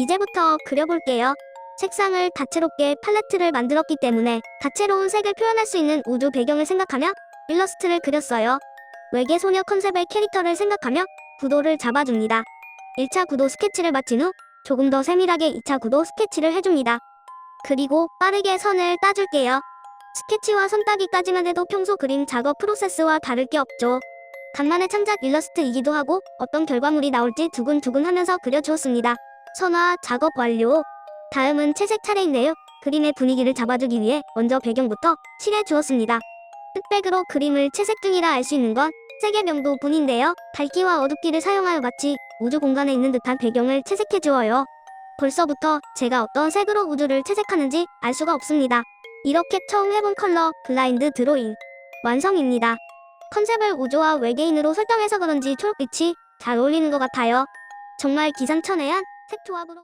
이제부터 그려볼게요. 색상을 다채롭게 팔레트를 만들었기 때문에 다채로운 색을 표현할 수 있는 우주 배경을 생각하며 일러스트를 그렸어요. 외계 소녀 컨셉의 캐릭터를 생각하며 구도를 잡아줍니다. 1차 구도 스케치를 마친 후 조금 더 세밀하게 2차 구도 스케치를 해줍니다. 그리고 빠르게 선을 따줄게요. 스케치와 선 따기까지만 해도 평소 그림 작업 프로세스와 다를 게 없죠. 간만에 창작 일러스트이기도 하고 어떤 결과물이 나올지 두근두근 하면서 그려주었습니다. 선화 작업 완료. 다음은 채색 차례인데요. 그림의 분위기를 잡아주기 위해 먼저 배경부터 칠해 주었습니다. 흑백으로 그림을 채색 중이라 알 수 있는 건 색의 명도 뿐인데요. 밝기와 어둡기를 사용하여 마치 우주 공간에 있는 듯한 배경을 채색해 주어요. 벌써부터 제가 어떤 색으로 우주를 채색하는지 알 수가 없습니다. 이렇게 처음 해본 컬러 블라인드 드로잉 완성입니다. 컨셉을 우주와 외계인으로 설정해서 그런지 초록빛이 잘 어울리는 것 같아요. 정말 기상천외한 색 조합으로